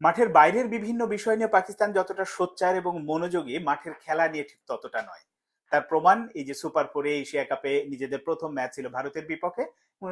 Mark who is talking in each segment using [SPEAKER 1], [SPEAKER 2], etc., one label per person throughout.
[SPEAKER 1] মাঠের বাইরের বিভিন্ন বিষয় নিয়ে পাকিস্তান যতটা সোচ্চার এবং মনোযোগী, মাঠের খেলা নিয়ে ঠিক ততটা নয়। তার প্রমাণ, এই যে সুপার ফোরে এশিয়া কাপে নিজেদের প্রথম ম্যাচ ছিল ভারতের বিপক্ষে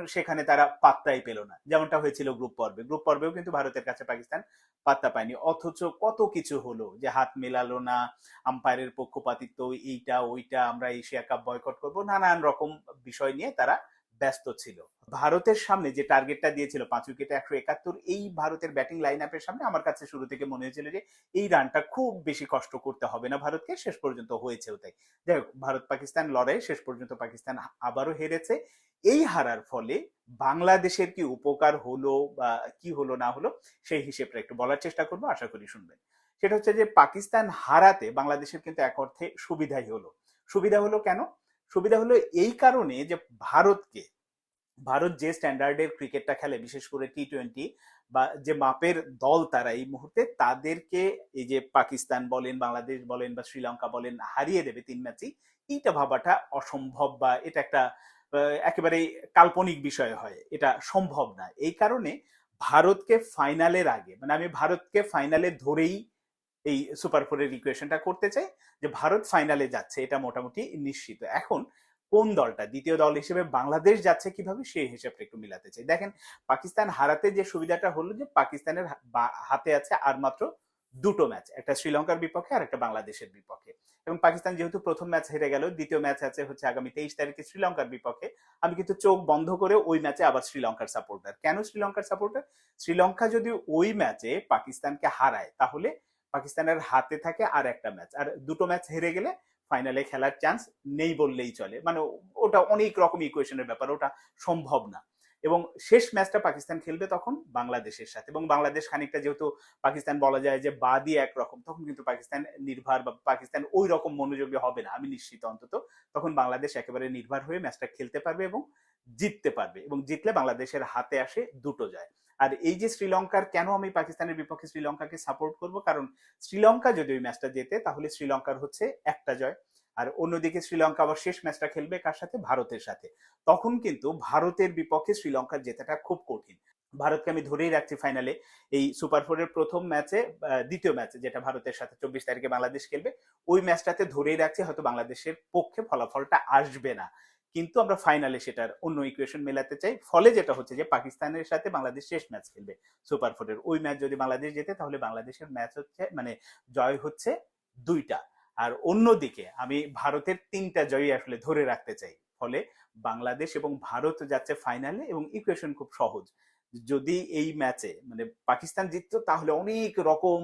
[SPEAKER 1] সেখানে তারা পাত্তাই পেল না। যেমনটা হয়েছিল গ্রুপ পর্বে। গ্রুপ পর্বেও কিন্তু ভারতের কাছে পাকিস্তান পাত্তা পায়নি। অথচ কত কিছু হলো যে হাত মেলালো না, আম্পায়ারের পক্ষপাতিত্ব, এইটা, ওইটা, আমরা এশিয়া কাপ বয়কট করব, নানান রকম বিষয় নিয়ে তারা ব্যস্ত ছিল। ভারতের সামনে যে টার্গেটটা দিয়েছিল পাঁচ উইকেটে একশো একাত্তর, এই ভারতের ব্যাটিং লাইন আপের সামনে আমার কাছে শুরু থেকে মনে হয়েছিল যে এই রানটা খুব বেশি কষ্ট করতে হবে না ভারতকে, শেষ পর্যন্ত হয়েছেও তাই। যাই ভারত পাকিস্তান লড়াই শেষ পর্যন্ত পাকিস্তান আবারও হেরেছে। এই হারার ফলে বাংলাদেশের কি উপকার হলো বা কি হলো না হলো, সেই হিসেবটা একটু বলার চেষ্টা করব, আশা করি শুনবেন। সেটা হচ্ছে যে পাকিস্তান হারাতে বাংলাদেশের কিন্তু এক অর্থে সুবিধাই হলো। সুবিধা হলো কেন? সুবিধা হলো এই কারণে যে ভারতকে, ভারত যে স্ট্যান্ডার্ডের ক্রিকেটটা খেলে, বিশেষ করে টি টোয়েন্টি বা যে মাপের দল তারা এই মুহূর্তে, তাদেরকে এই যে পাকিস্তান বলেন, বাংলাদেশ বলেন বা শ্রীলঙ্কা বলেন, হারিয়ে দেবে তিন ম্যাচই। এইটা ভাবাটা অসম্ভব বা এটা একটা একেবারে কাল্পনিক বিষয় হয়। এটা সম্ভব না। এই কারণে ভারতকে ফাইনালের আগে মানে আমি ভারতকে ফাইনালে ধরেই এই সুপার ফোরের ইকুয়েশনটা করতে চাই যে ভারত ফাইনালে যাচ্ছে, এটা মোটামুটি নিশ্চিত। এখন কোন দলটা? দ্বিতীয় দল হিসেবে বাংলাদেশ যাচ্ছে কীভাবে? সেই হিসাবটা একটু মিলাতে চাই। দেখেন, পাকিস্তান হারাতে যে সুবিধাটা হলো যে পাকিস্তানের হাতে আছে আর মাত্র দুটো ম্যাচ একটা শ্রীলঙ্কার বিপক্ষে আর একটা বাংলাদেশের বিপক্ষে। এবং পাকিস্তান যেহেতু প্রথম ম্যাচ হেরে গেল, দ্বিতীয় ম্যাচ আছে হচ্ছে আগামী তেইশ তারিখে শ্রীলঙ্কার বিপক্ষে। আমি কিন্তু চোখ বন্ধ করে ওই ম্যাচে আবার শ্রীলঙ্কার সাপোর্টার কেন শ্রীলঙ্কার সাপোর্টার শ্রীলঙ্কা যদি ওই ম্যাচে পাকিস্তানকে হারায়, তাহলে পাকিস্তানের হাতে থাকে আর একটা ম্যাচ। আর দুটো ম্যাচ হেরে গেলে ফাইনালে খেলার চান্স নেই বললেই চলে। মানে ওটা অনেক রকম ইকুয়েশনের ব্যাপার, ওটা সম্ভব না। এবং শেষ ম্যাচটা পাকিস্তান খেলবে তখন বাংলাদেশের সাথে। এবং বাংলাদেশ খানিকটা যেহেতু পাকিস্তান বলা যায় যে বাদই একরকম, তখন কিন্তু পাকিস্তান নির্ভর বা পাকিস্তান ওই রকম মনোযোগী হবে না, আমি নিশ্চিত অন্তত। তখন বাংলাদেশ একেবারে নির্ভর হয়ে ম্যাচটা খেলতে পারবে এবং জিততে পারবে। এবং জিতলে বাংলাদেশের হাতে আসে দুটো যায় আর এই যে শ্রীলঙ্কার, কেন আমি পাকিস্তানের বিপক্ষে শ্রীলঙ্কাকে সাপোর্ট করব? কারণ শ্রীলঙ্কা যদি ওই ম্যাচটা জেতে, তাহলে শ্রীলঙ্কার হচ্ছে একটা জয়। আর অন্যদিকে শ্রীলঙ্কা আবার শেষ ম্যাচটা খেলবে কার সাথে? ভারতের সাথে। তখন কিন্তু ভারতের বিপক্ষে শ্রীলঙ্কার জেতাটা খুব কঠিন। ভারতকে আমি ধরেই রাখছি ফাইনালে এই সুপার ফোরের প্রথম ম্যাচে দ্বিতীয় ম্যাচে যেটা ভারতের সাথে চব্বিশ তারিখে বাংলাদেশ খেলবে, ওই ম্যাচটাতে ধরেই রাখছি হয়তো বাংলাদেশের পক্ষে ফলাফলটা আসবে না। কিন্তু আমরা ফাইনালে সেটার অন্য ইকুয়েশন মেলাতে চাই। ফলে যেটা হচ্ছে যে, পাকিস্তানের সাথে বাংলাদেশ শেষ ম্যাচ খেলবে। সুপার ফোরের ওই ম্যাচ যদি বাংলাদেশ জেতে, তাহলে বাংলাদেশের ম্যাচ হচ্ছে মানে জয় হচ্ছে দুইটা। আর অন্যদিকে আমি ভারতের তিনটা জয়ই আসলে ধরে রাখতে চাই। ফলে বাংলাদেশ এবং ভারত যাচ্ছে ফাইনালে এবং ইকুয়েশন খুব সহজ। যদি এই ম্যাচে মানে পাকিস্তান জিততো, তাহলে অনেক রকম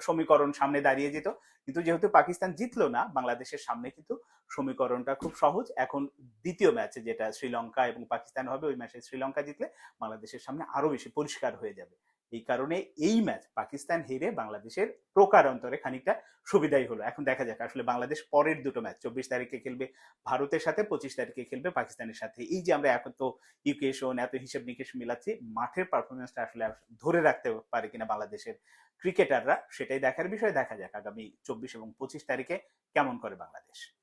[SPEAKER 1] সমীকরণ সামনে দাঁড়িয়ে যেত। কিন্তু যেহেতু পাকিস্তান জিতলো না, বাংলাদেশের সামনে কিন্তু সমীকরণটা খুব সহজ। এখন দ্বিতীয় ম্যাচে যেটা শ্রীলঙ্কা এবং পাকিস্তান হবে, ওই ম্যাচে শ্রীলঙ্কা জিতলে বাংলাদেশের সামনে আরও বেশি পরিষ্কার হয়ে যাবে। এই কারণে এই ম্যাচ পাকিস্তান হেরে বাংলাদেশের প্রকার অন্তরে খানিকটা সুবিধাই হলো। এখন দেখা যাক, আসলে বাংলাদেশ পরের দুটো ম্যাচ, চব্বিশ তারিখে খেলবে ভারতের সাথে, পঁচিশ তারিখে খেলবে পাকিস্তানের সাথে। এই যে আমরা এখন তো ইকুয়েশন এত হিসেব নিকেশ মিলাচ্ছি, মাঠের পারফরমেন্সটা আসলে ধরে রাখতে পারে কিনা বাংলাদেশের ক্রিকেটাররা সেটাই দেখার বিষয়। দেখা যাক আগামী চব্বিশ এবং পঁচিশ তারিখে কেমন করে বাংলাদেশ।